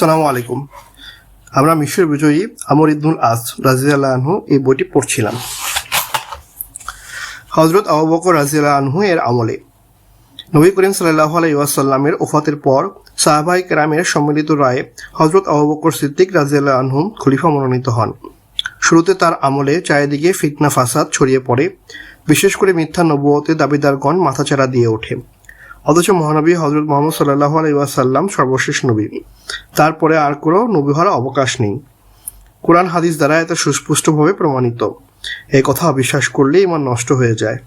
আসসালামু আলাইকুম। আমরা মিশর বিজয়ী আমর ইবনুল আস রাজিয়াল্লাহ আনহু এই বইটি পড়ছিলাম। হজরত আবু বকর রাজিয়াল্লাহ আনহু এর আমলে নবী করিম সাল্লাহ আলাইসাল্লামের ওফাতের পর সাহাবাই কেরামের সম্মিলিত রায়ে হজরত আবু বকর সিদ্দিক রাজিয়াল্লাহ আনহু খলিফা মনোনীত হন। শুরুতে তার আমলে চারিদিকে ফিতনা, ফাসাদ ছড়িয়ে পড়ে, বিশেষ করে মিথ্যা নবুয়তে দাবিদারগণ মাথাচাড়া দিয়ে ওঠে। অথচ মহানবী হজরত মোহাম্মদ সাল্লাহ আলাইসাল্লাম সর্বশেষ নবী। তারপরে আর কোনো নবী হওয়ার অবকাশ নেই। কোরআন হাদিস দ্বারা এত সুস্পষ্টভাবে প্রমাণিত। এই কথা অবিশ্বাস করলে ইমান নষ্ট হয়ে যায়।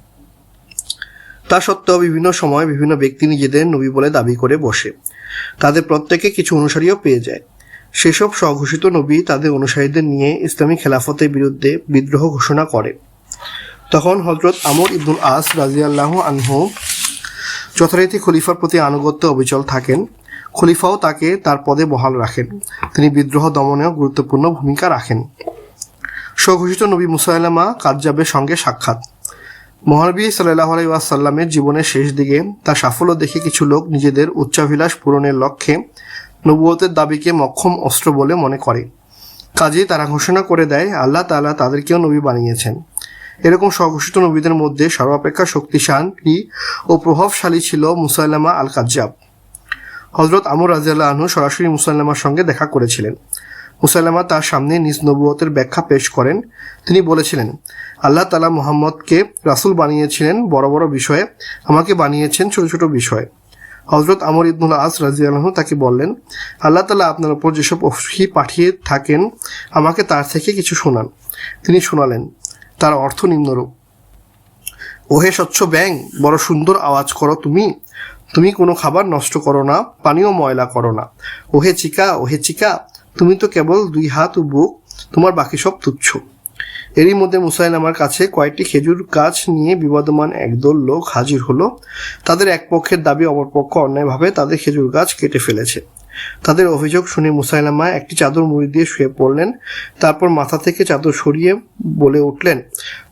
তা সত্ত্বেও বিভিন্ন সময় বিভিন্ন ব্যক্তি নিজেদের নবী বলে দাবি করে বসে। তাদের প্রত্যেকে কিছু অনুসারীও পেয়ে যায়। সেসব স্বঘোষিত নবী তাদের অনুসারীদের নিয়ে ইসলামী খেলাফতের বিরুদ্ধে বিদ্রোহ ঘোষণা করে। তখন হজরত আমর ইবনুল আস রাজিয়াল্লাহ আনহু যথারীতি খলিফার প্রতি আনুগত্য অবিচল থাকেন। খলিফাও তাকে তার পদে বহাল রাখেন। তিনি বিদ্রোহ দমনেও গুরুত্বপূর্ণ ভূমিকা রাখেন। স্বঘোষিত নবী মুসাইলামা কাজ্জাবের সঙ্গে সাক্ষাৎ। মহানবী সাল্লাহ আলাইসাল্লামের জীবনের শেষ দিকে তার সাফল্য দেখে কিছু লোক নিজেদের উচ্চাভিলাষ পূরণের লক্ষ্যে নবুয়তের দাবিকে মক্ষম অস্ত্র বলে মনে করে। কাজেই তারা ঘোষণা করে দেয়, আল্লাহ তাআলা তাদেরকেও নবী বানিয়েছেন। এরকম স্বঘোষিত নবীদের মধ্যে সর্বাপেক্ষা শক্তিশালী ও প্রভাবশালী ছিল মুসাইলামা আল কাজ্জাব হজরত আমর রাজিয়াল্লাহ আনহু সরাসরি মুসাইলামার সঙ্গে দেখা করেছিলেন। মুসাইলামা তার সামনে নিজ নবুয়তের ব্যাখ্যা পেশ করেন। তিনি বলেছিলেন, আল্লাহ তালা মোহাম্মদকে রাসুল বানিয়েছিলেন বড় বড় বিষয়ে, আমাকে বানিয়েছেন ছোট ছোট বিষয়ে। হজরত আমর ইবনুল আস রাজিয়ালহ তাকে বললেন, আল্লাহ তালা আপনার উপর যেসব অফি পাঠিয়ে থাকেন, আমাকে তার থেকে কিছু শোনান। তিনি শোনালেন তার অর্থ নিম্নরূপ। ওহে স্বচ্ছ ব্যাং বড় সুন্দর আওয়াজ করো তুমি। তুমি কোনো খাবার নষ্ট করো না, পানীয় ময়লা করো না। ওহে চিকা ওহে চিকা, তুমি তো কেবল দুই হাত ও বুক, তোমার বাকি সব তুচ্ছ। এরই মধ্যে মুসাইল আমার কাছে কয়েকটি খেজুর গাছ নিয়ে বিবাদমান একদল লোক হাজির হলো। তাদের এক পক্ষের দাবি অপর পক্ষ অন্যায়ভাবে তাদের খেজুর গাছ কেটে ফেলেছে। তাদের অভিযোগ শুনে মুসাইলামা একটি চাদর মুড়ি দিয়ে শুয়ে পড়লেন। তারপর মাথা থেকে চাদর সরিয়ে বলে উঠলেন,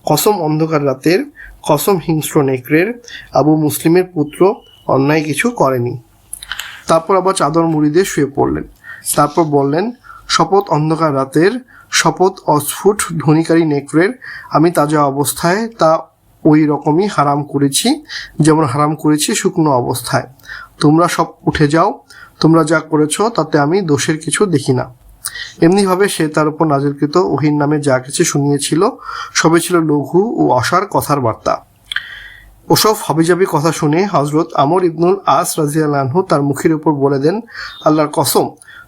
কসম অন্ধকার রাতের, কসম হিংস্র নেকড়ের, আবু মুসলিমের পুত্র অন্যায় কিছু করেনি। তারপর আবার চাদর মুড়ি দিয়ে শুয়ে পড়লেন। তারপর বললেন, শপথ অন্ধকার রাতের, শপথ অস্ফুট ধ্বনিকারী নেকড়ের, আমি তাজা অবস্থায় তা ওই রকমই হারাম করেছি, যেমন হারাম করেছি শুকনো অবস্থায়। তোমরা সব উঠে যাও তোমরা যা করেছ, তাতে আমি দোষের কিছু দেখি না। এমনিভাবে সে তার উপর নাজিরকৃত ওহির নামে যা কিছু শুনিয়েছিল সবে ছিল লঘু ও অসার কথার বার্তা। ওসব হাবিজাবি কথা শুনে হজরত আমর ইবনুল আস রাজিয়ালহু তার মুখের উপর বলে দেন, আল্লাহর কসম,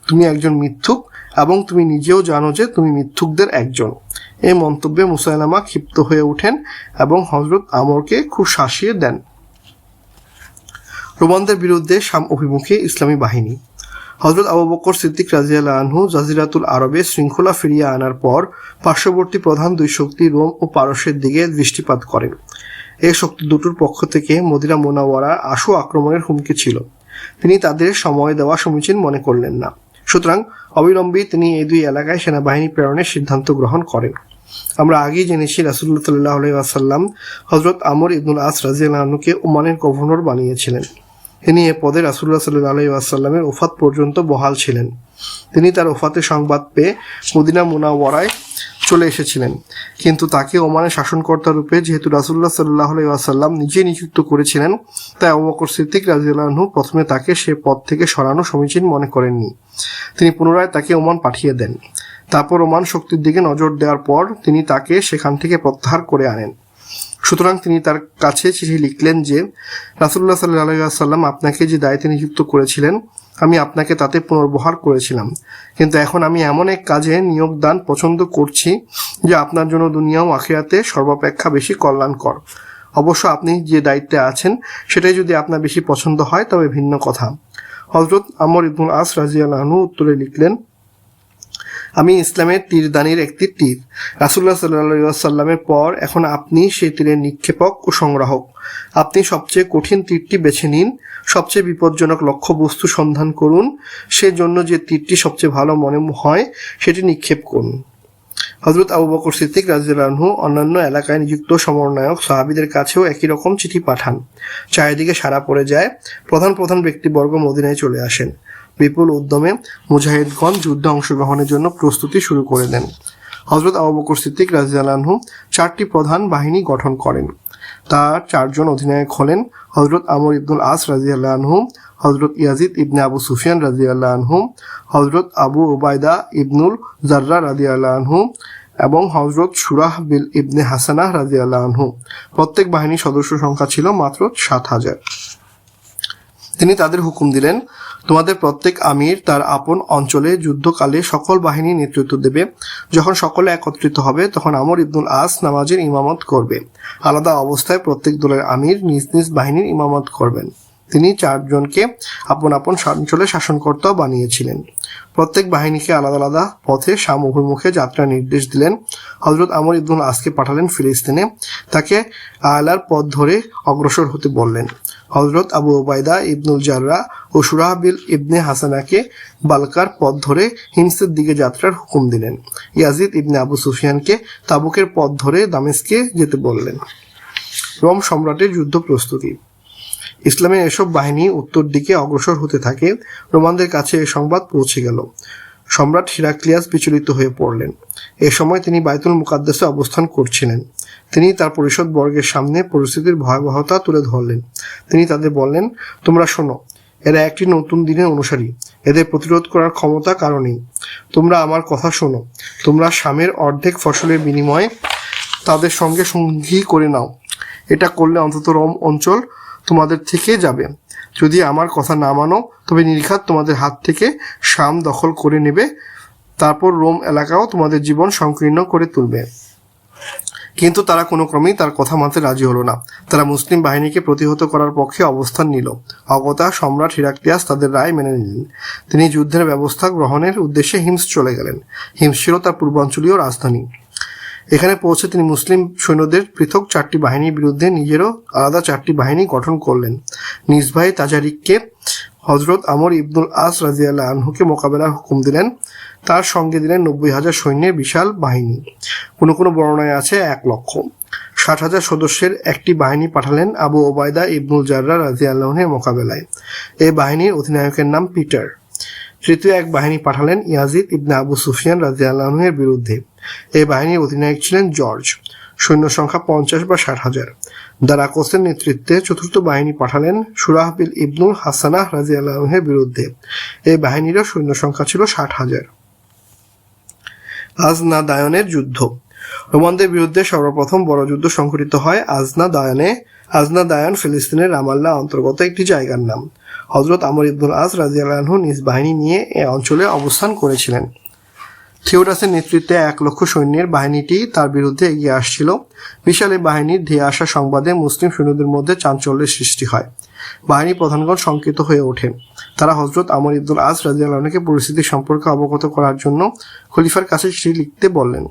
তুমি একজন মিথ্যুক এবং তুমি নিজেও জানো যে তুমি মিথ্যুকদের একজন। এই মন্তব্যে মুসাইলামা ক্ষিপ্ত হয়ে ওঠেন এবং হজরত আমরকে খুব শাসিয়ে দেন। রোমানদের বিরুদ্ধে শাম অভিমুখে ইসলামী বাহিনী। হজরত আবু বকর সিদ্দিক রাজিয়াল্লাহ আনহু জাজিরাতুল আরবে শৃঙ্খলা ফিরিয়ে আনার পর পার্শ্ববর্তী প্রধান দুই শক্তি রোম ও পারস্যের দিকে দৃষ্টিপাত করেন। এই শক্তি দুটোর পক্ষ থেকে মদিনা মোনাওয়ারা আশু আক্রমণের হুমকি ছিল। তিনি তাদের সময় দেওয়া সমীচীন মনে করলেন না। সুতরাং অবিলম্বে তিনি এই দুই এলাকায় সেনাবাহিনী প্রেরণের সিদ্ধান্ত গ্রহণ করেন। আমরা আগেই জেনেছি রাসুল্লাহ সাল্লাহ আসাল্লাম হজরত আমর ইবনুল আস রাজিয়ালকে ওমানের গভর্নর বানিয়েছিলেন। এ পদে রাসুল্লাহ সাল্লাহ আলাই আসাল্লামের ওফাত পর্যন্ত বহাল ছিলেন। তিনি তার ওফাতের সংবাদ পেয়ে মদিনা মুনাওয়ারায় চলে এসেছিলেন। কিন্তু তাকে ওমানের শাসনকর্তা রূপে যেহেতু রাসুল্লাহ সাল্লাহ আসাল্লাম নিজে নিযুক্ত করেছিলেন, তাই অবকর সিদ্দিক রাজিউল্লাহু প্রথমে তাকে সে পদ থেকে সরানো সমীচীন মনে করেননি। তিনি পুনরায় তাকে ওমান পাঠিয়ে দেন। তারপর ওমান শক্তির দিকে নজর দেওয়ার পর তিনি তাকে সেখান থেকে প্রত্যাহার করে আনেন। সুতরাং তিনি তার কাছে চিঠি লিখলেন যে রাসুল্লাহ সাল্লাহ সাল্লাম আপনাকে যে দায়িত্বে নিযুক্ত করেছিলেন, আমি আপনাকে তাতে পুনর্বহার করেছিলাম। কিন্তু এখন আমি এমন এক কাজে নিয়োগদান পছন্দ করছি যে আপনার জন্য দুনিয়াও আখিরাতে সর্বাপেক্ষা বেশি কল্যাণকর। অবশ্য আপনি যে দায়িত্বে আছেন, সেটাই যদি আপনার বেশি পছন্দ হয়, তবে ভিন্ন কথা। হজরত আমর ইবনুল আস রাজিয়ালহু উত্তরে লিখলেন আমি ইসলামের তীরদানির একটি তীর। রাসুল্লাহ সাল্লাহ সাল্লামের পর এখন আপনি সেই তীরের নিক্ষেপক ও সংগ্রাহক। আপনি সবচেয়ে কঠিন তীরটি বেছে নিন, সবচেয়ে বিপজ্জনক লক্ষ্যবস্তু সন্ধান করুন, সেজন্য যে তীরটি সবচেয়ে ভালো মনে হয় সেটি নিক্ষেপ করুন। হজরত আবু বকর সিদ্দিক রাজিউল্লাহু অন্যান্য এলাকায় নিযুক্ত সমন্বয়ক সাহাবিদের কাছেও একই রকম চিঠি পাঠান। চারিদিকে সারা পড়ে যায়। প্রধান প্রধান ব্যক্তিবর্গ মদিনায় চলে আসেন। বিপুল উদ্যমে মুজাহিদগণ যুদ্ধে অংশগ্রহণের জন্য প্রস্তুতি শুরু করে দেন। হজরত আবু বকর সিদ্দিক রাজিয়ালহু চারটি প্রধান বাহিনী গঠন করেন। তার চারজন অধিনায়ক হলেন হজরত আমর ইবনুল আস রাজিয়াল্লাহ আনহু হজরত ইয়াজিদ ইবনে আবু সুফিয়ান রাজিয়াল্লাহ আনহু হজরত আবু ওবায়দা ইবনুল জার্রা রাজিয়াল্লাহ আনহু এবং হজরত সুরাহ বিল ইবনে হাসানাহ রাজিয়াল্লাহ আনহু। প্রত্যেক বাহিনীর সদস্য সংখ্যা ছিল মাত্র সাত হাজার। তিনি তাদের হুকুম দিলেন তোমাদের প্রত্যেক আমির তার আপন অঞ্চলে যুদ্ধকালে সকল বাহিনীর নেতৃত্ব দেবে। যখন সকলে একত্রিত হবে, তখন আমর ইবনুল আস নামাজের ইমামত করবে। আলাদা অবস্থায় প্রত্যেক দলের আমির নিজ নিজ বাহিনীর ইমামত করবেন। তিনি চারজনকে আপন আপন অঞ্চলে শাসনকর্তা বানিয়েছিলেন। প্রত্যেক বাহিনীকে আলাদা আলাদা পথে শাম অভিমুখে যাত্রা নির্দেশ দিলেন। হজরত আমর ইবনুল আসকে পাঠালেন ফিলিস্তিনে। তাকে আয়লার পথ ধরে অগ্রসর হতে বললেন। হজরত আবু ওবায়দা ইবনুল জাররা ও সুরাহবিল ইবনে হাসানাকে বালকার পথ ধরে হিমসের দিকে যাত্রার হুকুম দিলেন। ইয়াজিদ ইবনে আবু সুফিয়ানকে তাবুকের পথ ধরে দামেস্কে যেতে বললেন। রোম সম্রাটের যুদ্ধ প্রস্তুতি। ইসলামের এসব বাহিনী উত্তর দিকে অগ্রসর হতে থাকে। রোমানদের কাছে এ সংবাদ পৌঁছে গেল। সম্রাট হিরাক্লিয়াস বিচলিত হয়ে পড়লেন। এ সময় তিনি বায়তুল মুকাদ্দাসে অবস্থান করছিলেন। তিনি তার পরিষদ বর্গের সামনে পরিস্থিতির ভয়াবহতা তুলে ধরলেন। তিনি তাদের বললেন, তোমরা শোনো, এরা একটি নতুন দিনের অনুসারী। এদের প্রতিরোধ করার ক্ষমতা কারণেই তোমরা আমার কথা শোনো। তোমরা স্বামের অর্ধেক ফসলের বিনিময়ে তাদের সঙ্গে সঙ্গী করে নাও। এটা করলে অন্তত রোম অঞ্চল তোমাদের থেকে যাবে। যদি আমার কথা না মানো, তবে নির্ঘাত তোমাদের হাত থেকে শাম দখল করে নেবে। তারপর রোম এলাকাও তোমাদের জীবন সংকীর্ণ করে তুলবে। কিন্তু তারা কোনো ক্রমেই তার কথা মানতে রাজি হলো না। তারা মুসলিম বাহিনীকে প্রতিহত করার পক্ষে অবস্থান নিল। অগতা সম্রাট হিরাক্লিয়াস তাদের রায় মেনে নিলেন। তিনি যুদ্ধের ব্যবস্থা গ্রহণের উদ্দেশ্যে হিমস চলে গেলেন। হিমস ছিল তার পূর্বাঞ্চলীয় রাজধানী। এখানে পৌঁছে তিনি মুসলিম সৈন্যদের পৃথক চারটি বাহিনীর বিরুদ্ধে নিজেরও আলাদা চারটি বাহিনী গঠন করলেন। নিজ ভাই তাজারিককে হজরত আমর ইবনুল আস রাজিয়াল্লাহ আনহুকে মোকাবেলার হুকুম দিলেন। তার সঙ্গে দিলেন নব্বই হাজার সৈন্যের বিশাল বাহিনী। কোনো কোনো বর্ণনায় আছে এক লক্ষ। ষাট হাজার সদস্যের একটি বাহিনী পাঠালেন আবু ওবায়দা ইবনুল জাররা রাজি আল্লাহের মোকাবেলায়। এই বাহিনীর অধিনায়কের নাম পিটার। তৃতীয় এক বাহিনী পাঠালেন ইয়াজিদ ইবনে আবু সুফিয়ান রাজি আল্লাহের বিরুদ্ধে। এই বাহিনীর অধিনায়ক ছিলেন জর্জ। সৈন্য সংখ্যা পঞ্চাশ বা ষাট হাজার। দারাকোসের নেতৃত্বে চতুর্থ বাহিনী পাঠালেন সুরাহবিল ইবনুল হাসানাহ রাজি আল্লাহের বিরুদ্ধে। এই বাহিনীরও সৈন্য সংখ্যা ছিল ষাট হাজার। আজনা দায়নের যুদ্ধ। রোমানদের বিরুদ্ধে সর্বপ্রথম বড় যুদ্ধ সংঘটিত হয় আজনা দায়নে আজনা দায়ন ফিলিস্তিনের রামাল্লা অন্তর্গত একটি জায়গার নাম। হজরত আমর ইবনুল আজ রাজিয়ালহু নিজ বাহিনী নিয়ে এ অঞ্চলে অবস্থান করেছিলেন। থিওডাসের নেতৃত্বে এক লক্ষ সৈন্যের বাহিনীটি তার বিরুদ্ধে এগিয়ে আসছিল। বিশাল এই বাহিনীর ধেয়ে আসা সংবাদে মুসলিম সৈন্যদের মধ্যে চাঞ্চল্যের সৃষ্টি হয়। বাহিনী প্রধানগণ শঙ্কিত হয়ে ওঠেন। তারা হজরত আমর ইবদুল আজ রাজিয়ালকে পরিস্থিতি সম্পর্কে অবগত করার জন্য খলিফার কাছে চিঠি লিখতে বললেন।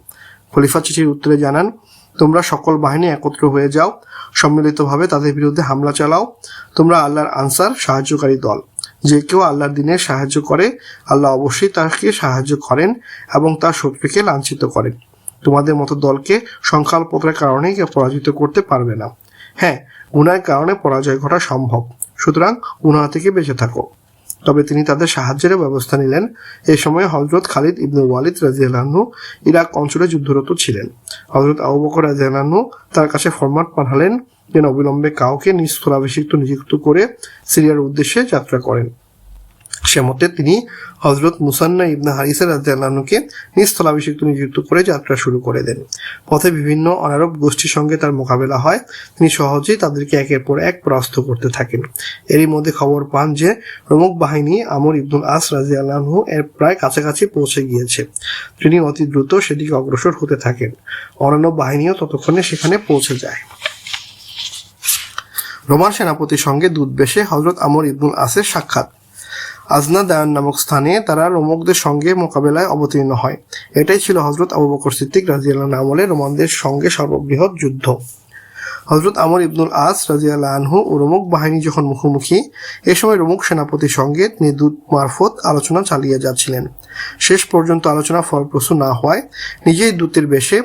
খলিফা চিঠির উত্তরে জানান, তোমরা সকল বাহিনী একত্র হয়ে যাও, সম্মিলিতভাবে তাদের বিরুদ্ধে হামলা চালাও। তোমরা আল্লাহর আনসার, সাহায্যকারী দল। যে কেউ আল্লাহর দিনের সাহায্য করে, আল্লাহ অবশ্যই তাকে সাহায্য করেন এবং তার শত্রুকে লাঞ্ছিত করেন। তোমাদের মতো দলকে সংখ্যাল্পতার কারণে কেউ পরাজিত করতে পারবে না। হ্যাঁ গুনার কারণে পরাজয় ঘটা সম্ভব। সুতরাং গুনাহ থেকে বেঁচে থাকো। তবে তিনি তাদের সাহায্যের ব্যবস্থা নিলেন। এ সময় হজরত খালিদ ইবনু ওয়ালিদ রাজিয়ালাহু ইরাক অঞ্চলে যুদ্ধরত ছিলেন। হজরত আবু বকর রাজিয়ালাহু তার কাছে ফরমাট পাঠালেন যেন অবিলম্বে কাউকে নিজ স্থলাভিষিক্ত নিযুক্ত করে সিরিয়ার উদ্দেশ্যে যাত্রা করেন। সে মতে তিনি হজরত মুসান্না ইবনা হারিসা রাজিয়ালকে নিজ স্থলাভিষিক্ত নিযুক্ত করে যাত্রা শুরু করে দেন। পথে বিভিন্ন অনারব গোষ্ঠীর সঙ্গে তার মোকাবেলা হয়। তিনি সহজেই তাদেরকে একের পর এক পরাস্ত করতে থাকেন। এরই মধ্যে খবর পান যে প্রমুখ বাহিনী আমর ইবনুল আস রাজি আল্লাহু এর প্রায় কাছাকাছি পৌঁছে গিয়েছে। তিনি অতি দ্রুত সেদিকে অগ্রসর হতে থাকেন। অন্যান্য বাহিনীও ততক্ষণে সেখানে পৌঁছে যায়। রোমান সেনাপতির সঙ্গে দূত বেশে হজরত আমর ইবনুল আসের সাক্ষাৎ। আজনা নামক স্থানে তারা রোমকদের সঙ্গে মোকাবেলায় অবতীর্ণ হয়। এটাই ছিল হজরত আবু বকর সিদ্দিক রাজিয়াল্লাহ আমলে রোমানদের সঙ্গে সর্ববৃহৎ যুদ্ধ। হজরত আমর ইবনুল আস রাজিয়াল আনহু ও রোমক বাহিনী যখন মুখোমুখি, এ সময় রোমক সেনাপতির সঙ্গে তিনি দূত মারফত আলোচনা চালিয়ে যাচ্ছিলেন। শেষ পর্যন্ত আলোচনা ফলপ্রসূ না হওয়ায় নিজেই দূতের বেশে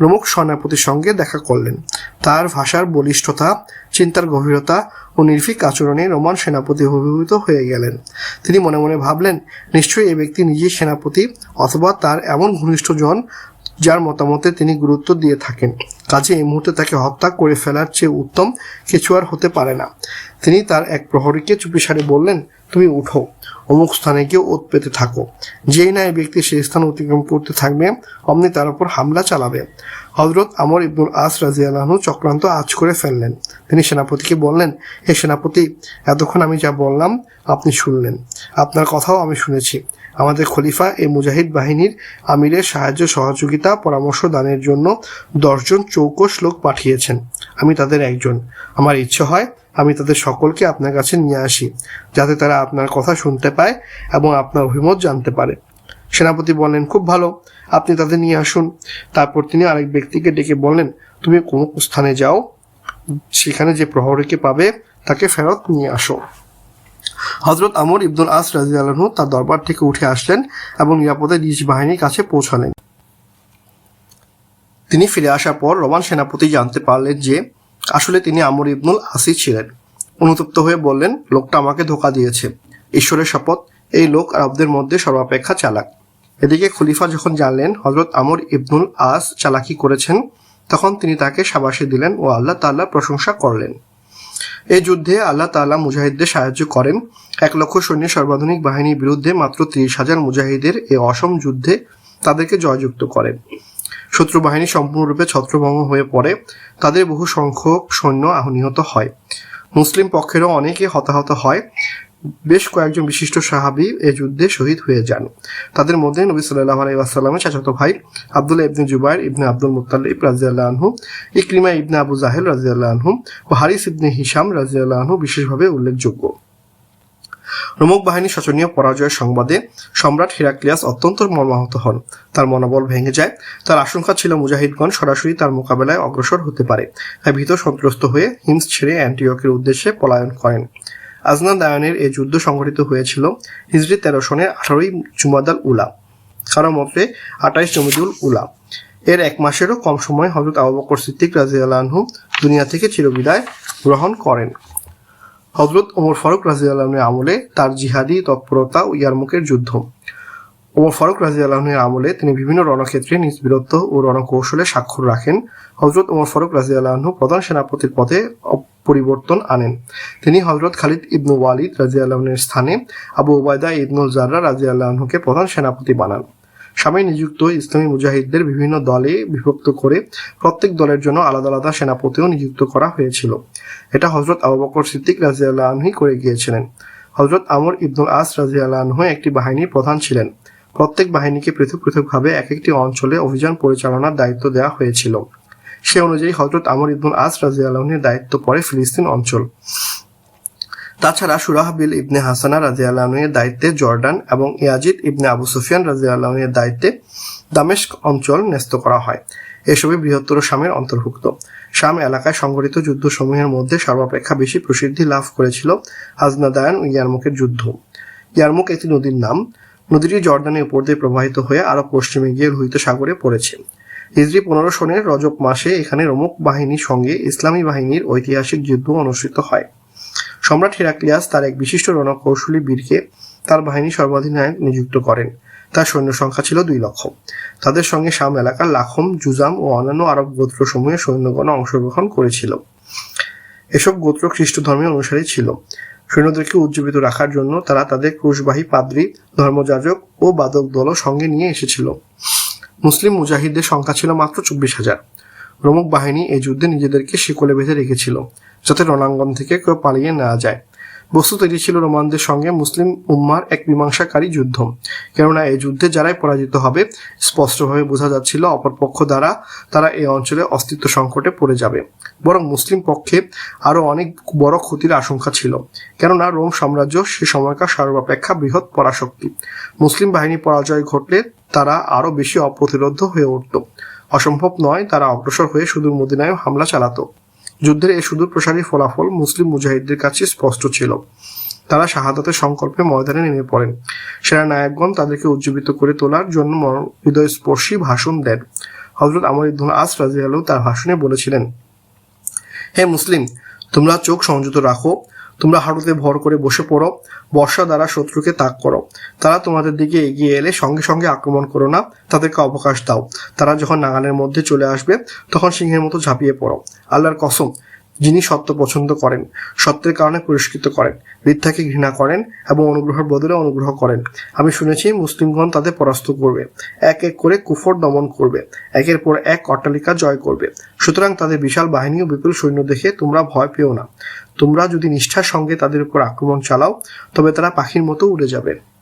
রোমক সেনাপতির সঙ্গে দেখা করলেন। তার ভাষার বলিষ্ঠতা চিন্তার গভীরতা ও নির্ভীক আচরণে রোমান সেনাপতি অভিভূত হয়ে গেলেন। তিনি মনে মনে ভাবলেন, নিশ্চয়ই এই ব্যক্তি নিজেই সেনাপতি অথবা তার এমন ঘনিষ্ঠজন যার মতামতে তিনি গুরুত্ব দিয়ে থাকেন। কাজে এই মুহূর্তে তাকে হত্যা করে ফেলার চেয়ে উত্তম কিছু আর হতে পারে না। তিনি তার এক প্রহরীকে চুপিসারে বললেন তুমি উঠো। অমুক স্থানে গিয়ে ওত পেতে থাকো। যেই না ব্যক্তি সেই স্থান অতিক্রম করতে থাকবে, অমনি তার উপর হামলা চালাবে। হজরত আমর ইবনুল আস রাজিয়ালাহু চক্রান্ত আজ করে ফেললেন। তিনি সেনাপতিকে বললেন, হে সেনাপতি, এতক্ষণ আমি যা বললাম, আপনি শুনলেন। আপনার কথাও আমি শুনেছি। আমাদের খলিফা এই মুজাহিদ বাহিনীর আমিরের সাহায্য, সহযোগিতা, পরামর্শ দানের জন্য দশজন চৌকস লোক পাঠিয়েছেন। আমি তাদের একজন। আমার ইচ্ছে হয় আমি তাদের সকলকে আপনার কাছে নিয়ে আসি, যাতে তারা আপনার কথা শুনতে পায় এবং আপনার অভিমত জানতে পারে। সেনাপতি বললেন, খুব ভালো, আপনি তাদের নিয়ে আসুন। তারপর তিনি আরেক ব্যক্তিকে ডেকে বললেন, তুমি কোন স্থানে যাও, সেখানে যে প্রহরীকে পাবে, তাকে ফেরত নিয়ে আসো। হজরত আমর ইবদুল আস রাজিয়ালহু তার দরবার থেকে উঠে আসলেন এবং নিরাপদে নিজ বাহিনীর কাছে পৌঁছালেন। তিনি ফিরে আসার পর রোমান সেনাপতি জানতে পারলেন যে আসলে তিনি আমর ইবনুল আসি ছিলেন। অনুতপ্ত হয়ে বললেন, লোকটা আমাকে ধোকা দিয়েছে। ঈশ্বরের শপথ। এই লোক আরবদের মধ্যে সর্বাপেক্ষা চালাক। এদিকে খলিফা যখন জানলেন হজরত আমর ইবনুল আস চালাকি করেছেন, তখন তিনি তাকে সাবাসে দিলেন ও আল্লাহ তাল্লাহ প্রশংসা করলেন। এই যুদ্ধে আল্লাহ তাআলা মুজাহিদদের সাহায্য করেন। এক লক্ষ সৈন্য সর্বাধুনিক বাহিনীর বিরুদ্ধে মাত্র তিরিশ হাজার মুজাহিদের এই অসম যুদ্ধে তাদেরকে জয়যুক্ত করেন। শত্রু বাহিনী সম্পূর্ণরূপে ছত্রভঙ্গ হয়ে পড়ে। তাদের বহু সংখ্যক সৈন্য নিহত হয়। মুসলিম পক্ষেরও অনেকে হতাহত হয়। বেশ কয়েকজন বিশিষ্ট সাহাবি এ যুদ্ধে শহীদ হয়ে যান। তাদের মধ্যে নবী সাল্লাহ আলাই আসাল্লামের চাচাতো ভাই আব্দুল ইবনে জুবাইর ইবনে আব্দুল মুতাল্লিব রাজিয়াল্লাহ আনহু, ইকরিমা ইবনে আবু জাহেল রাজিয়াল্লাহ আনহু ও হারিস ইবনে হিসাম রাজিয়াল্লাহ আনহু বিশেষভাবে উল্লেখযোগ্য। রোমক বাহিনী শোচনীয় পরাজয়ের সংবাদে সম্রাট হিরাক্লিয়াস অত্যন্ত মর্মাহত হন। তার মনোবল ভেঙে যায়। তার আশঙ্কা ছিল মুজাহিদগণ সরাসরি তার মোকাবেলায় অগ্রসর হতে পারে। তাই ভীত সন্ত্রস্ত হয়ে হিমস ছেড়ে অ্যান্টিওকের উদ্দেশ্যে পলায়ন করেন। আজনা দায়নের এই যুদ্ধ সংঘটিত হয়েছিল হিজরি তেরো সনের আঠারোই জুমাদাল উলা। কারও মতে আঠাইশ জমিদুল উলা। এর এক মাসেরও কম সময় হজরত আবু বকর সিদ্দিক রাজিয়ালহু দুনিয়া থেকে চিরবিদায় গ্রহণ করেন। হজরত ওমর ফারুক রাজিয়ালহের আমলে তার জিহাদি তৎপরতা ও ইয়ারমুকের যুদ্ধ। ওমর ফারুক রাজিয়ালহের আমলে তিনি বিভিন্ন রণক্ষেত্রে নিজ বীরত্ব ও রণকৌশলে স্বাক্ষর রাখেন। হজরত ওমর ফারুক রাজি রাজিয়ালহু প্রধান সেনাপতির পদে পরিবর্তন আনেন। তিনি হজরত খালিদ ইবনু ওয়ালিদ রাজিয়ালহের স্থানে আবু ওবায়দা ইবনুল জাররা রাজিয়ালহুকে প্রধান সেনাপতি বানান। স্বামী নিযুক্ত ইসলামী মুজাহিদদের বিভিন্ন দলে বিভক্ত করে প্রত্যেক দলের জন্য আলাদা আলাদা সেনাপতিও নিযুক্ত করা হয়েছিল। এটা হজরত আবু বকর সিদ্দিক রাজিয়াল্লাহ আনহি করে গিয়েছিলেন। হজরত আমর ইবনুল আস রাজিয়াল্লাহ আনহু একটি বাহিনীর প্রধান ছিলেন। প্রত্যেক বাহিনীকে পৃথক পৃথকভাবে এক একটি অঞ্চলে অভিযান পরিচালনার দায়িত্ব দেওয়া হয়েছিল। সে অনুযায়ী হজরত আমর ইবনুল আস রাজিয়াল্লাহনের দায়িত্ব পড়ে ফিলিস্তিন অঞ্চল। তাছাড়া সুরাহবিল ইবনে হাসানা রাজি আল্লাহনের দায়িত্বে জর্ডান এবং ইয়াজিদ ইবনে আবু সুফিয়ান রাজি আল্লাহনের দায়িত্বে দামেস্ক অঞ্চল ন্যস্ত করা হয়। এসবে বৃহত্তর শামের অন্তর্ভুক্ত। শাম এলাকায় সংঘটিত যুদ্ধসমূহের মধ্যে সর্বাপেক্ষা বেশি প্রসিদ্ধি লাভ করেছিল আজনাদায়ান ও ইয়ারমুকের যুদ্ধ। ইয়ারমুক একটি নদীর নাম। নদীটি জর্ডানের উপর দিয়ে প্রবাহিত হয়ে আরও পশ্চিমে গিয়ে লোহিত সাগরে পড়েছে। হিজরি পনেরো সনের রজব মাসে এখানে রোমক বাহিনীর সঙ্গে ইসলামী বাহিনীর ঐতিহাসিক যুদ্ধ অনুষ্ঠিত হয়। সম্রাট হিরাক্লিয়াস তার এক বিশিষ্ট রণকৌশলী বীরকে তার বাহিনী সর্বাধিনায়ক নিযুক্ত করেন। তার সৈন্য সংখ্যা ছিল দুই লক্ষ। তাদের সঙ্গে শাম এলাকার লাখম, জুজাম ও অন্যান্য আরব গোত্রসমূহের সৈন্যগণ অংশগ্রহণ করেছিল। এসব গোত্র খ্রিস্ট ধর্মের অনুসারী ছিল। সৈন্যদেরকে উজ্জীবিত রাখার জন্য তারা তাদের ক্রুশবাহী পাদ্রী, ধর্মযাজক ও বাদক দলও সঙ্গে নিয়ে এসেছিল। মুসলিম মুজাহিদদের সংখ্যা ছিল মাত্র চব্বিশ হাজার। রোমক বাহিনী এই যুদ্ধে নিজেদেরকে শিকলে বেঁধে রেখেছিল। যাতে রণাঙ্গন থেকে কেউ পালিয়ে না যায়। বস্তুত এটি ছিল রোমানদের সঙ্গে মুসলিম উম্মার এক মীমাংসাকারী যুদ্ধ। কেননা এই যুদ্ধে যারাই পরাজিত হবে, স্পষ্টভাবে বোঝা যাচ্ছিল অপরপক্ষ দ্বারা তারা এই অঞ্চলে অস্তিত্ব সংকটে পড়ে যাবে। বরং মুসলিম পক্ষে আরও অনেক বড় ক্ষতির আশঙ্কা ছিল। কেননা রোম সাম্রাজ্য সে সময়কার সর্বাপেক্ষা বৃহৎ পরাশক্তি। মুসলিম বাহিনী পরাজয় ঘটলে তারা আরও বেশি অপ্রতিরোধ হয়ে উঠত। অসম্ভব নয় তারা অগ্রসর হয়ে সুদূর মদিনায় হামলা চালাতো। যুদ্ধের এই সুদূর প্রসারী ফলাফল মুসলিম মুজাহিদদের কাছে স্পষ্ট ছিল। তারা শাহাদাতের সংকল্পে ময়দানে নেমে পড়েন। সেরা নায়কগণ তাদেরকে উজ্জীবিত করে তোলার জন্য হৃদয়স্পর্শী ভাষণ দেন। হজরত আমর ইবনুল আস রাজিয়াল তার ভাষণে বলেছিলেন, হে মুসলিম, তোমরা চোখ সংযত রাখো তোমরা হাঁটুতে ভর করে বসে পড়ো। বর্ষা দ্বারা শত্রুকে তাক করো। তারা তোমাদের দিকে এগিয়ে এলে সঙ্গে সঙ্গে আক্রমণ করো না। তাদেরকে অবকাশ দাও। তারা যখন নাগালের মধ্যে চলে আসবে, তখন সিংহের মতো ঝাঁপিয়ে পড়ো। আল্লাহর কসম যিনি সত্য পছন্দ করেন, সত্যের কারণে পুরস্কৃত করেন, মিথ্যাকে ঘৃণা করেন এবং অনুগ্রহের বদলে অনুগ্রহ করেন। আমি শুনেছি মুসলিমগণ তাদের পরাস্ত করবে। এক এক করে কুফর দমন করবে। একের পর এক অট্টালিকা জয় করবে। সুতরাং তাদের বিশাল বাহিনী ও বিপুল সৈন্য দেখে তোমরা ভয় পেও না। তোমরা যদি নিষ্ঠার সঙ্গে তাদের উপর আক্রমণ চালাও, তবে তারা পাখির মতো উড়ে যাবে।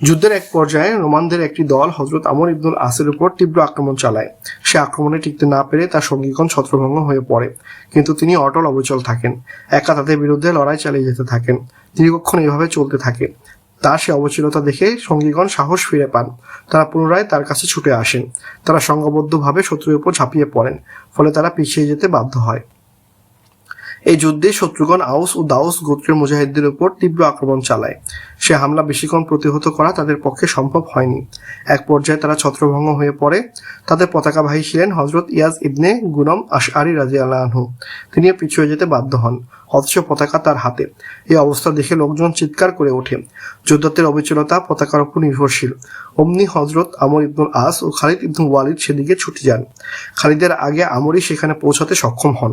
যুদ্ধের এক পর্যায়ে রোমানদের একটি দল হজরত আমর ইবনুল আসের উপর তীব্র আক্রমণ চালায়। সে আক্রমণে টিকতে না পেরে তার সঙ্গীগণ ছত্রভঙ্গ হয়ে পড়ে, কিন্তু তিনি অটল অবিচল থাকেন, একা তাদের বিরুদ্ধে লড়াই চালিয়ে যেতে থাকেন দীর্ঘক্ষণ এভাবে চলতে থাকে। তার সে অবচলতা দেখে সঙ্গীগণ সাহস ফিরে পান। তারা পুনরায় তার কাছে ছুটে আসেন। তারা সংঘবদ্ধভাবে শত্রুর উপর ঝাঁপিয়ে পড়েন, ফলে তারা পিছিয়ে যেতে বাধ্য হয়। এই যুদ্ধে শত্রুগণ আউস ও দাউস গোত্রের মুজাহিদদের উপর তীব্র আক্রমণ চালায়। সে হামলা বেশিক্ষণ প্রতিহত করা তাদের পক্ষে সম্ভব হয়নি। এক পর্যায়ে তারা ছত্রভঙ্গ হয়ে পড়ে। তাদের পতাকাবাহী ছিলেন হজরত ইয়াজ ইবনে গুনম আশআরি রাজি আনহু। তিনিও পিছুয়ে যেতে বাধ্য হন, অথচ পতাকা তার হাতে। এই অবস্থা দেখে লোকজন চিৎকার করে ওঠে। যোদ্ধাদের অবিচলতা পতাকার উপর নির্ভরশীল। অমনি হজরত আমর ইবনুল আস ও খালিদ ইবনুল ওয়ালিদ সেদিকে ছুটে যান। খালিদের আগে আমরই সেখানে পৌঁছাতে সক্ষম হন।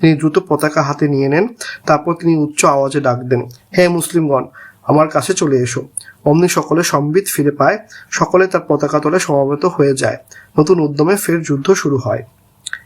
তিনি দ্রুত পতাকা হাতে নিয়ে নেন, তারপর তিনি উচ্চ আওয়াজে ডাক দেন, হে মুসলিমগণ আমার কাছে চলে এসো। অমনি সকলে সম্বিত ফিরে পায়, সকলে তার পতাকা তলে সমাবেত হয়ে যায়। নতুন উদ্যমে ফের যুদ্ধ শুরু হয়।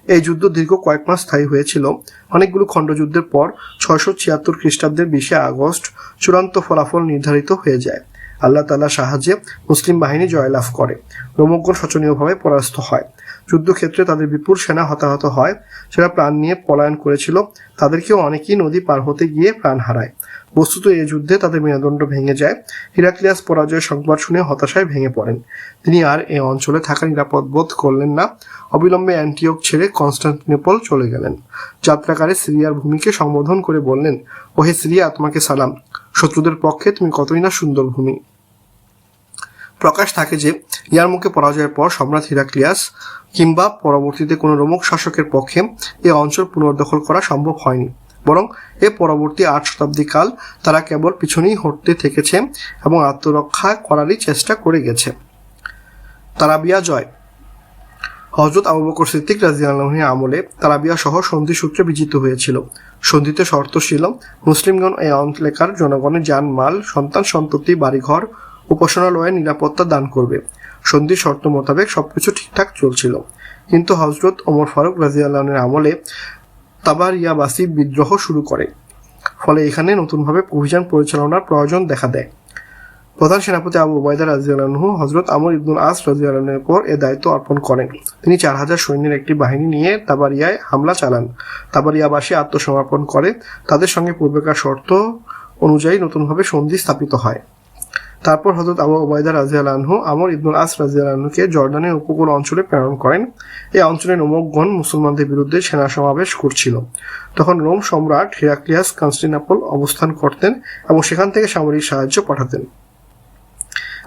এই যুদ্ধ দীর্ঘ কয়েক মাস স্থায়ী হয়েছিল। অনেকগুলো খণ্ডযুদ্ধের পর ছয়শো ছিয়াত্তর খ্রিস্টাব্দের বিশে আগস্ট চূড়ান্ত ফলাফল নির্ধারিত হয়ে যায়। আল্লাহ তাল্লাহ সাহায্যে মুসলিম বাহিনী জয়লাভ করে। রোমকগণ শোচনীয়ভাবে পরাস্ত হয়। যুদ্ধক্ষেত্রে তাদের বিপুল সেনা হতাহত হয়। সেটা প্রাণ নিয়ে পলায়ন করেছিল, তাদেরকেও অনেকেই নদী পার হতে গিয়ে প্রাণ হারায়। বস্তুত এই যুদ্ধে তাদের মেরুদণ্ড ভেঙে যায়। হিরাক্লিয়াস পরাজয়ের সংবাদ শুনে হতাশায় ভেঙে পড়েন। তিনি আর এই অঞ্চলে থাকা নিরাপদ বোধ করলেন না। অবিলম্বে অ্যান্টিওক ছেড়ে কনস্টান্টিনোপল চলে গেলেন। যাত্রাকারে সিরিয়ার ভূমিকে সম্বোধন করে বললেন, ওহে সিরিয়া, তোমাকে সালাম। শত্রুদের পক্ষে তুমি কতই না সুন্দর ভূমি। প্রকাশ থাকে যে, ইয়ারমুখে পরাজয়ের পর সম্রাট হিরাক্লিয়াস কিংবা পরবর্তীতে কোনো রোমক শাসকের পক্ষে এ অঞ্চল পুনর্দখল করা সম্ভব হয়নি। বরং এ পরবর্তী আট শতাব্দী কাল তারা কেবল পিছনেই হটতে থেকেছে এবং আত্মরক্ষা করারই চেষ্টা করে গেছে। তারাবিয়া জয়। হজরত আবু বকর সিদ্দিক রাজিয়াল্লাহের আমলে তারাবিয়া সহ সন্ধি সূত্রে বিজিত হয়েছিল। সন্ধিতে শর্ত ছিল, মুসলিমগণ এই এলাকার জনগণের যান মাল সন্তান সন্ততি, বাড়িঘর উপাসনালয়ে নিরাপত্তা দান করবে। সন্ধির শর্ত মোতাবেক সবকিছু ঠিকঠাক চলছিল। কিন্তু হজরত ওমর ফারুক রাজিয়াল্লাহের আমলে তাবারিয়াবাসী বিদ্রোহ শুরু করে। ফলে এখানে নতুনভাবে অভিযান পরিচালনার প্রয়োজন দেখা দেয়। প্রধান সেনাপতি আবু ওবায়দা রাজিয়ালহু হজরত আমর ইবনুল আস রাজিয়ালহের পর এ দায়িত্ব অর্পণ করেন। তিনি চার হাজার সৈন্যের একটি বাহিনী নিয়ে তাবারিয়ায় হামলা চালান। তাবারিয়াবাসী আত্মসমর্পণ করে। তাদের সঙ্গে পূর্বেকার শর্ত অনুযায়ী নতুনভাবে সন্ধি স্থাপিত হয়। তারপর হজরত আবু ওবায়দা রাজিয়ালহু আমর ইবনুল আস রাজিয়ালহুকে জর্ডানের উপকূল অঞ্চলে প্রেরণ করেন। এই অঞ্চলে রোমকগণ মুসলমানদের বিরুদ্ধে সেনা সমাবেশ করছিল। তখন রোম সম্রাট হিরাক্লিয়াস কনস্টিনাপল অবস্থান করতেন এবং সেখান থেকে সামরিক সাহায্য পাঠাতেন।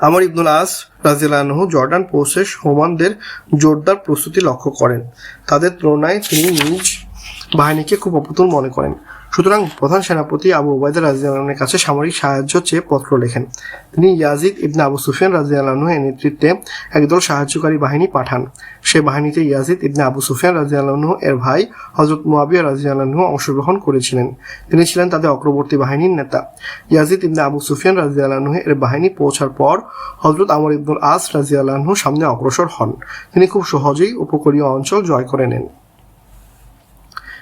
আমর ইবনুল আস রাজিয়ালহু জর্ডান পৌঁছে হোমানদের জোরদার প্রস্তুতি লক্ষ্য করেন। তাদের তুলনায় তিনি নিজ বাহিনীকে খুব অপ্রতুল মনে করেন। সুতরাং প্রধান সেনাপতি আবু ওবায়দা রাজিয়ালনের কাছে সামরিক সাহায্য চেয়ে পত্র লেখেন। তিনি ইয়াজিদ ইবনে আবু সুফিয়ান রাজিয়ালহু এর নেতৃত্বে একদল সাহায্যকারী বাহিনী পাঠান। সে বাহিনীতে ইয়াজিদ ইবনে আবু সুফিয়ান রাজিয়ালহু এর ভাই হজরত মুয়াবিয়া রাজিয়ালহু অংশগ্রহণ করেছিলেন। তিনি ছিলেন তাদের অগ্রবর্তী বাহিনীর নেতা। ইয়াজিদ ইবনে আবু সুফিয়ান রাজিয়ালহু এর বাহিনী পৌঁছার পর হজরত আমর ইবনুল আস রাজিয়ালহু সামনে অগ্রসর হন। তিনি খুব সহজেই উপকূলীয় অঞ্চল জয় করে নেন।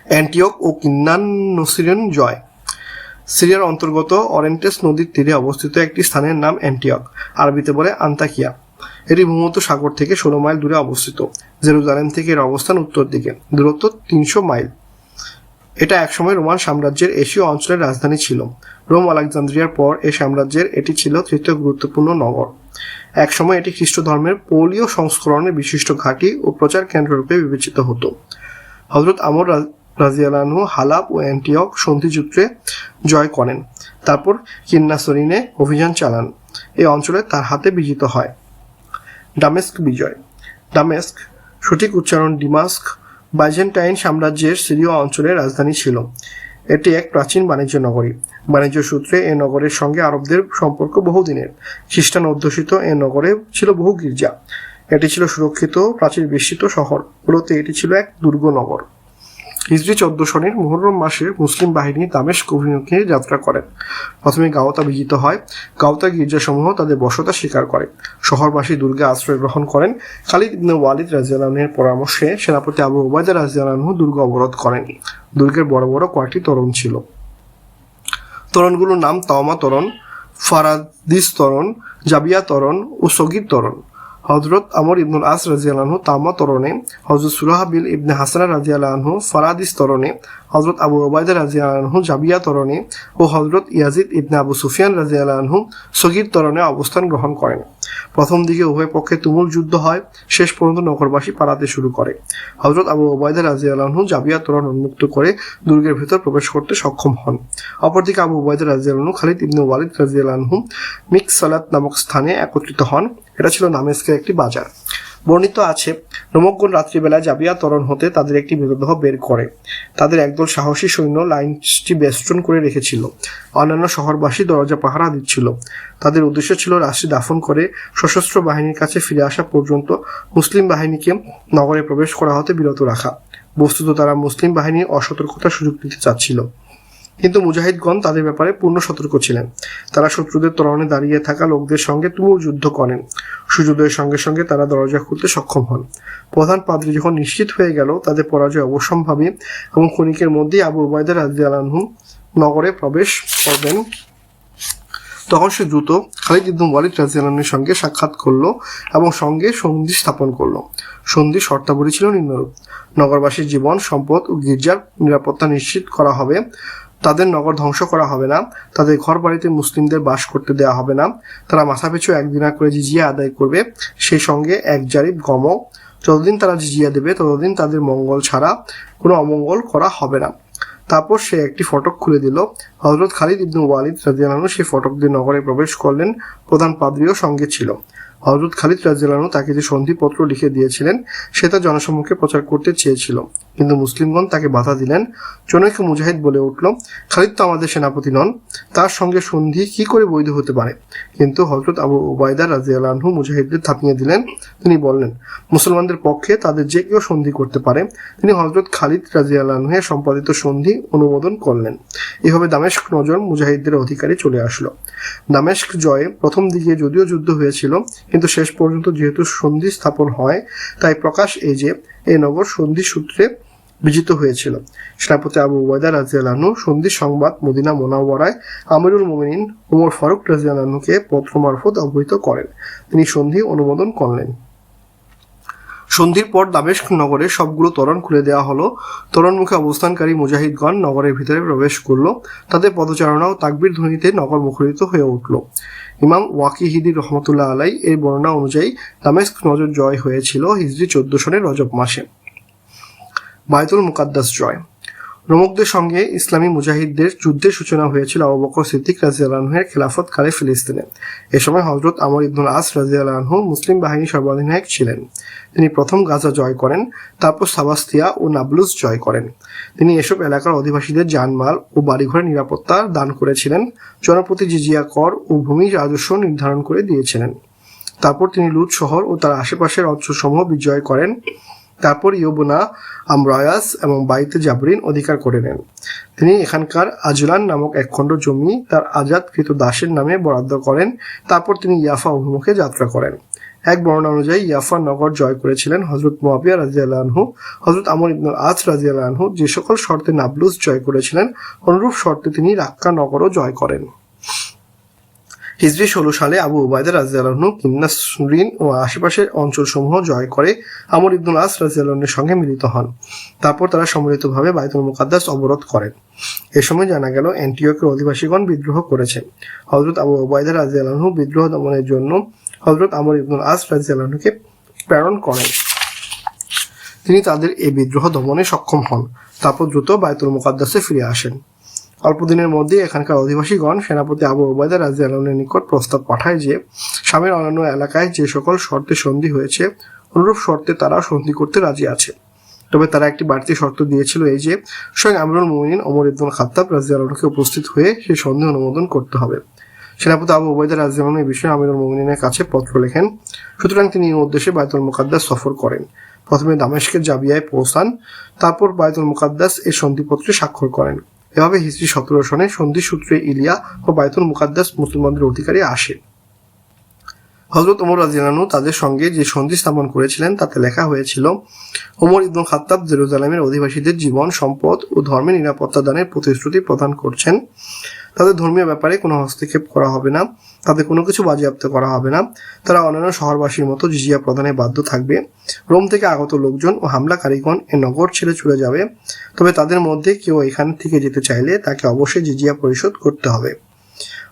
অ্যান্টিওক ও কিন্নান জয়। সিরিয়ার অন্তর্গত অরেন্টেস নদীর তীরে অবস্থিত একটি স্থানের নাম অ্যান্টিওক, আরবিতে বলে আন্তাকিয়া। এটি ভূমধ্য সাগর থেকে ষোলো মাইল দূরে অবস্থিত। জেরুজালেম থেকে এর অবস্থান উত্তর দিকে, দূরত্ব তিনশো মাইল। এটা একসময় রোমান সাম্রাজ্যের এশীয় অঞ্চলের রাজধানী ছিল। রোম আলেকজান্দ্রিয়ার পর এ সাম্রাজ্যের এটি ছিল তৃতীয় গুরুত্বপূর্ণ নগর। একসময় এটি খ্রিস্ট ধর্মের পৌলীয় সংস্করণের বিশিষ্ট ঘাঁটি ও প্রচার কেন্দ্ররূপে বিবেচিত হতো। হজরত আমর রাজিয়ালানহু হালাব ও অ্যান্টিওক সন্ধিযুদ্ধে জয় করেন। তারপর কিন্নাসরিনে অভিযান চালান। এই অঞ্চলে তার হাতে বিজিত হয়। ডামেস্ক বিজয়। ডামেস্ক সঠিক উচ্চারণ ডিমাস্ক। বাইজেন্টাইন সাম্রাজ্যের সিরীয় অঞ্চলের রাজধানী ছিল। এটি এক প্রাচীন বাণিজ্য নগরী। বাণিজ্য সূত্রে এ নগরের সঙ্গে আরবদের সম্পর্ক বহুদিনের। খ্রিস্টান অধ্যুষিত এ নগরে ছিল বহু গির্জা। এটি ছিল সুরক্ষিত প্রাচীর বেষ্টিত শহর। মূলত এটি ছিল এক দুর্গ নগর। হিজরি চোদ্দ সনের মুহররম মাসে মুসলিম বাহিনী দামেস্ক অভিমুখে যাত্রা করেন। প্রথমে গাওতা বিজিত হয়। গাওতা গির্জাসমূহ তাদের বসতা স্বীকার করে। শহরবাসী দুর্গে আশ্রয় গ্রহণ করেন। খালিদ ইবনে ওয়ালিদ রাজিয়ালের পরামর্শে সেনাপতি আবু ওবায়দা রাজিয়ালহু দুর্গ অবরোধ করেন। দুর্গের বড় বড় কয়েকটি তোরণ ছিল। তোরণগুলোর নাম তাওমা তোরণ, ফারাদিস তোরণ, জাবিয়া তোরণ ও সগির তোরণ। হজরত আমর ইবনুল আস রাজিয়ালানহু তামা তরণে হজরত সুরাহা বিল ইবনে হাসানা রাজিয়ালানহু ফারাদিস তরণে হজরত আবু ওবায়দা রাজিয়ালানহু জাবিয়া তরণে ও হজরত ইয়াজিদ ইবনে আবু সুফিয়ান রাজিয়ালানহু সগির তরণে অবস্থান গ্রহণ করেন। প্রথম দিকে উভয় পক্ষে তুমুল যুদ্ধ হয়, শেষ পর্যন্ত নগরবাসী পালাতে শুরু করে। হজরত আবু ওবায়দা রাজিয়ালানহু জাবিয়া তরণ উন্মুক্ত করে দুর্গের ভেতর প্রবেশ করতে সক্ষম হন। অপরদিকে আবু ওবায়দা রাজিয়ালানহু খালিদ ইবনে ওয়ালিদ মিক্স সালাত নামক স্থানে একত্রিত হন। এটা ছিল নামেস্কের একটি বাজার। বর্ণিত আছে, রোমকগণ রাত্রিবেলায় জাবিয়া তরণ হতে তাদের একটি মৃতদেহ বের করে। তাদের একদল সাহসী সৈন্য লাইনটি বেষ্টন করে রেখেছিল। অন্যান্য শহরবাসী দরজা পাহারা দিচ্ছিল। তাদের উদ্দেশ্য ছিল রাশি দাফন করে সশস্ত্র বাহিনীর কাছে ফিরে আসা পর্যন্ত মুসলিম বাহিনীকে নগরে প্রবেশ করা হতে বিরত রাখা। বস্তুত তারা মুসলিম বাহিনীর অসতর্কতার সুযোগ দিতে চাচ্ছিল। কিন্তু মুজাহিদগণ তাদের ব্যাপারে পূর্ণ সতর্ক ছিলেন। তারা শত্রুদের তরণে দাঁড়িয়ে থাকা লোকদের সঙ্গে তুমুল যুদ্ধ করেন। সূর্যোদয়ের সঙ্গে সঙ্গে তারা দরজা খুলতে সক্ষম হন। প্রধান পাদ্রী যখন নিশ্চিত হয়ে গেল, তাদের পরাজয় অবশ্যম্ভাবী এবং ক্ষণিকের মধ্যেই আবু উবায়দা রাজি নগরে প্রবেশ করবেন। তখন সে দ্রুত খালিদ ইবনুল ওয়ালিদ রাজিয়ালের সঙ্গে সাক্ষাৎ করল এবং সঙ্গে সন্ধি স্থাপন করল। সন্ধি শর্তাবলী ছিল নিম্নরূপ। নগরবাসীর জীবন, সম্পদ ও গির্জার নিরাপত্তা নিশ্চিত করা হবে। তাদের নগর ধ্বংস করা হবে না, তাদের ঘর বাড়িতে মুসলিমদের বাস করতে দেওয়া হবে না। তারা মাথাপিছু একদিনা করে জিজিয়া আদায় করবে সেই সঙ্গে এক জারিব গম যতদিন তারা জিজিয়া দেবে, ততদিন তাদের মঙ্গল ছাড়া কোনো অমঙ্গল করা হবে না। তারপর সে একটি ফটক খুলে দিল। হজরত খালিদ ইবনু ওয়ালিদ রাজিয়ালানু সেই ফটক দিয়ে নগরে প্রবেশ করলেন। প্রধান পাদ্রীও সঙ্গে ছিল। হজরত খালিদ রাজিয়ালানু তাকে যে সন্ধিপত্র লিখে দিয়েছিলেন, সে তা জনসম্মুখে প্রচার করতে চেয়েছিল। কিন্তু মুসলিমগণ তাকে বাধা দিলেন। জনৈক মুজাহিদ বলে উঠল, খালিদ তো আমাদের সেনাপতি নন, তার সঙ্গে সন্ধি কি করে বৈধ হতে পারে? কিন্তু হজরত আবু ওবায়দা রাজিয়ালানহু মুজাহিদদের থাপিয়ে দিলেন। তিনি বললেন, মুসলমানদের পক্ষে তাদের যে কেউ সন্ধি করতে পারে। তিনি হজরত খালিদ রাজিয়ালানহের সম্পাদিত সন্ধি অনুমোদন করলেন। এভাবে দামেস্ক নজর মুজাহিদদের অধিকারে চলে আসলো। দামেস্ক জয়ে প্রথম দিকে যদিও যুদ্ধ হয়েছিল কিন্তু শেষ পর্যন্ত যেহেতু সন্ধি স্থাপন হয়, তাই প্রকাশ এই যে, এই নগর সন্ধি সূত্রে বিজিত হয়েছিল। সেনাপতি আবু ওবায়দা রাজিয়ালানু সন্ধি সংবাদ মদিনা মোনাওয়ারায় আমিরুল মোমিনিন ওমর ফারুক রাজিয়ালানুকে পত্র মারফত অবহিত করেন। তিনি সন্ধি অনুমোদন করলেন। সন্ধির পর দামেস্ক নগরে সবগুলো তোরণ খুলে দেওয়া হলো। তোরণমুখে অবস্থানকারী মুজাহিদগণ নগরের ভিতরে প্রবেশ করল। তাদের পদচারণা ও তাকবির ধ্বনিতে নগর মুখরিত হয়ে উঠল। ইমাম ওয়াকিহিদি রহমতুল্লাহ আলাই এর বর্ণনা অনুযায়ী দামেস্ক নজর জয় হয়েছিল হিজরি চোদ্দ সনের রজব মাসে। বায়তুল মুকাদ্দাস জয়। রোমকদের সঙ্গে ইসলামী মুজাহিদদের যুদ্ধের সূচনা হয়েছিল আবু বকর সিদ্দিক রাজিয়ালহের খেলাফত কালে ফিলিস্তিনে। এ সময় হজরত আমর ইবনুল আস রাজিয়ালহু মুসলিম বাহিনীর সর্বাধিনায়ক ছিলেন। তিনি প্রথম গাজা জয় করেন, তারপর সাবাস্তিয়া ও নাবলুস জয় করেন। তিনি এসব এলাকার অধিবাসীদের জানমাল ও বাড়িঘরের নিরাপত্তা দান করেছিলেন, জনপ্রতি জিজিয়া কর ও ভূমি রাজস্ব নির্ধারণ করে দিয়েছিলেন। তারপর তিনি লুট শহর ও তার আশেপাশের অঞ্চলসমূহ বিজয় করেন। তারপর ইয়োবনা আমরায়াস এবং বাইতে জাবরিন অধিকার করে নেন। তিনি এখানকার আজলান নামক এক খণ্ড জমি তার আজাদকৃত দাসের নামে বরাদ্দ করেন। তারপর তিনি ইয়াফা অভিমুখে যাত্রা করেন। এক বর্ণনা অনুযায়ী ইয়াফা নগর জয় করেছিলেন হজরত মোয়াবিয়া রাজিয়াল আনহু হজরত আমর ইবনুল আজ রাজিয়াল আনহু যে সকল শর্তে নাবলুস জয় করেছিলেন, অনুরূপ শর্তে তিনি রাক্কা নগরও জয় করেন। হিজরি ষোলো সালে আবু উবায়দা রাজিয়ালহনু কিন্নাসরিন ও আশেপাশের অঞ্চলসমূহ জয় করে আমর ইবনুল আস রাজিয়ালহনের সঙ্গে মিলিত হন। তারপর তারা সম্মিলিতভাবে বাইতুল মুকাদ্দাস অবরোধ করেন। এ সময় জানা গেল অ্যান্টিওকের অধিবাসীগণ বিদ্রোহ করেছে হজরত আবু উবায়দা রাজিয়ালহু বিদ্রোহ দমনের জন্য হজরত আমর ইবনুল আস রাজিয়ালহনুকে প্রেরণ করেন। তিনি তাদের এই বিদ্রোহ দমনে সক্ষম হন। তারপর দ্রুত বায়তুল মুকাদ্দাসে ফিরে আসেন। অল্প দিনের মধ্যে এখানকার অধিবাসীগণ সেনাপতি আবু ওবায়দা রাজি আলমের নিকট প্রস্তাব পাঠায় যে, স্বামীর অন্যান্য এলাকায় যে সকল শর্তে সন্ধি হয়েছে, অনুরূপ শর্তে তারা সন্ধি করতে রাজি আছে। তবে তারা একটি বাড়তি শর্ত দিয়েছিল এই যে, স্বয়ং আমরুল মুমিনিন ওমর ইবনুল খাত্তাব রাজি আলমকে উপস্থিত হয়ে সেই সন্ধি অনুমোদন করতে হবে। সেনাপতি আবু ওবায়দা রাজি আলম এই বিষয়ে আমিরুল মুমিনের কাছে পত্র লেখেন। সুতরাং তিনি এই উদ্দেশ্যে বায়তুল মুকাদ্দাস সফর করেন। প্রথমে দামেশকের জাবিয়ায় পৌঁছান, তারপর বায়তুল মুকাদ্দাস এই সন্ধিপত্রে স্বাক্ষর করেন। এভাবে হিজরি সতেরো সনে সন্ধি সূত্রে ইলিয়া ও বায়তুল মুকাদ্দাস মুসলমানদের অধিকারী আসে। হজরত ওমর রাজিয়ানু তাদের সঙ্গে যে সন্ধি স্থাপন করেছিলেন, তাতে লেখা হয়েছিল, ওমর ইবনুল খাত্তাব জেরুজালামের অধিবাসীদের জীবন, সম্পদ ও ধর্মের নিরাপত্তা দানের প্রতিশ্রুতি প্রদান করছেন। তাদের ধর্মীয় ব্যাপারে কোনো হস্তক্ষেপ করা হবে না। তাদের কোনো কিছু বাজেয়াপ্ত করা হবে না। তারা অন্যান্য শহরবাসীর মতো জিজিয়া প্রদানে বাধ্য থাকবে। রোম থেকে আগত লোকজন ও হামলাকারীগণ এ নগর ছেড়ে চলে যাবে। তবে তাদের মধ্যে কেউ এখান থেকে যেতে চাইলে তাকে অবশ্যই জিজিয়া পরিশোধ করতে হবে।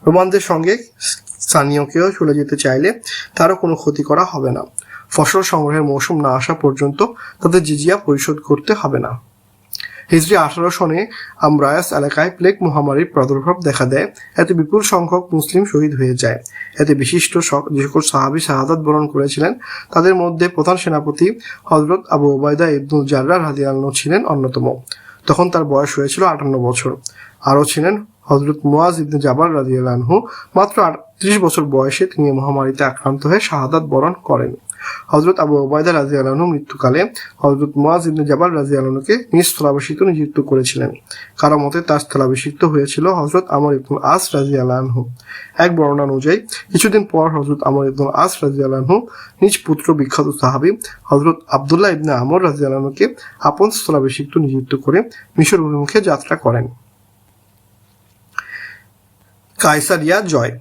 রোমানদের সঙ্গে স্থানীয় কেউ চলে যেতে চাইলে তারও কোনো ক্ষতি করা হবে না। ফসল সংগ্রহের মৌসুম না আসা পর্যন্ত তাদের জিজিয়া পরিশোধ করতে হবে না। হিজরি আঠারো সনে আমরায়াস এলাকায় প্লেগ মহামারীর প্রাদুর্ভাব দেখা দেয়। এতে বিপুল সংখ্যক মুসলিম শহীদ হয়ে যায়। এতে বিশিষ্ট যে সকল সাহাবি শাহাদাত বরণ করেছিলেন, তাদের মধ্যে প্রধান সেনাপতি হজরত আবু ওবায়দা ইবনুল জার্রা রাদিয়াল্লাহু ছিলেন অন্যতম। তখন তার বয়স হয়েছিল আটান্ন বছর। আরও ছিলেন হজরত মুয়াজ ইবনে জাবাল রাদিয়াল্লাহু মাত্র ত্রিশ বছর বয়সে তিনি মহামারীতে আক্রান্ত হয়ে শাহাদাত বরণ করেন। হজরত আবু ওবায়দা রাজি আলহু মৃত্যুকালে হজরত মুয়াজ ইবনে জাবাল রাজি আলহুকে নিজ স্থলাভিষিক্ত নিযুক্ত করেছিলেন। কারও মতে তার স্থলাভিষিক্ত হয়েছিল হজরত আমর ইবনুল আস রাজি আলহু এক বর্ণনা অনুযায়ী, কিছুদিন পর হজরত আমর ইবনুল আস রাজি আলহু নিজ পুত্র বিখ্যাত সাহাবি হজরত আবদুল্লাহ ইবনে আমর রাজি আলহুকে আপন স্থলাভিষিক্ত নিযুক্ত করে মিশর অভিমুখে যাত্রা করেন। কায়সারিয়া জয়।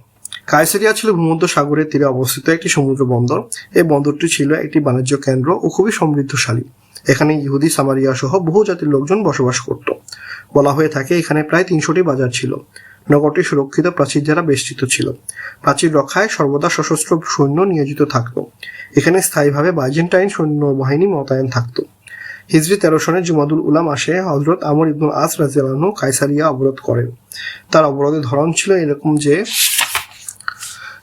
কায়সারিয়া ছিল ভূমধ্য সাগরের তীরে অবস্থিত একটি সমুদ্র বন্দর এই বন্দরটি ছিল একটি বাণিজ্য কেন্দ্র ও খুবই সমৃদ্ধশালী। এখানে ইহুদি, সামারিয়া সহ বহু জাতির লোকজন বসবাস করত। বলা হয়ে থাকে এখানে প্রায় তিনশোটি বাজার ছিল। নগরটি সুরক্ষিত প্রাচীর দ্বারা বেষ্টিত ছিল। প্রাচীর রক্ষায় সর্বদা সশস্ত্র সৈন্য নিয়োজিত থাকত। এখানে স্থায়ীভাবে বাইজেন্টাইন সৈন্যবাহিনী মোতায়েন থাকত। হিজরি তেরো সনে জুমাদুল উলাম আসে হজরত আমর ইবনুল আস রাজিয়ালাহু কাইসারিয়া অবরোধ করেন। তার অবরোধের ধরন ছিল এরকম যে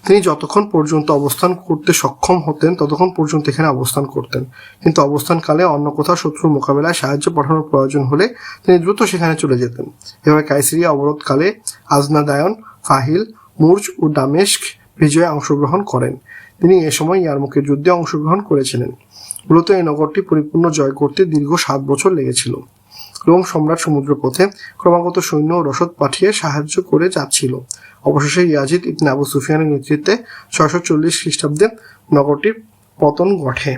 তিনি যতক্ষণ পর্যন্ত অবস্থান করতে সক্ষম হতেন, ততক্ষণ পর্যন্ত এখানে অবস্থান করতেন। কিন্তু অবস্থানকালে অন্য কোথাও শত্রুর মোকাবেলায় সাহায্য পাঠানোর প্রয়োজন হলে তিনি দ্রুত সেখানে চলে যেতেন। এভাবে কাইসিরিয়া অবরোধকালে আজনাদায়ন, ফাহিল, মুর্জ ও দামেস্ক বিজয়ে অংশগ্রহণ করেন। তিনি এ সময় ইয়ারমুকের যুদ্ধে অংশগ্রহণ করেছিলেন। মূলত এই নগরটি পরিপূর্ণ জয় করতে দীর্ঘ সাত বছর লেগেছিল। রোম সম্রাট সমুদ্রপথে ক্রমাগত সৈন্য ও রসদ পাঠিয়ে সাহায্য করে যাচ্ছিল। অবশেষে ইয়াজিদ ইবনে আবু সুফিয়ানের নেতৃত্বে ছয়শো চল্লিশ খ্রিস্টাব্দে নগরটির পতন ঘটে।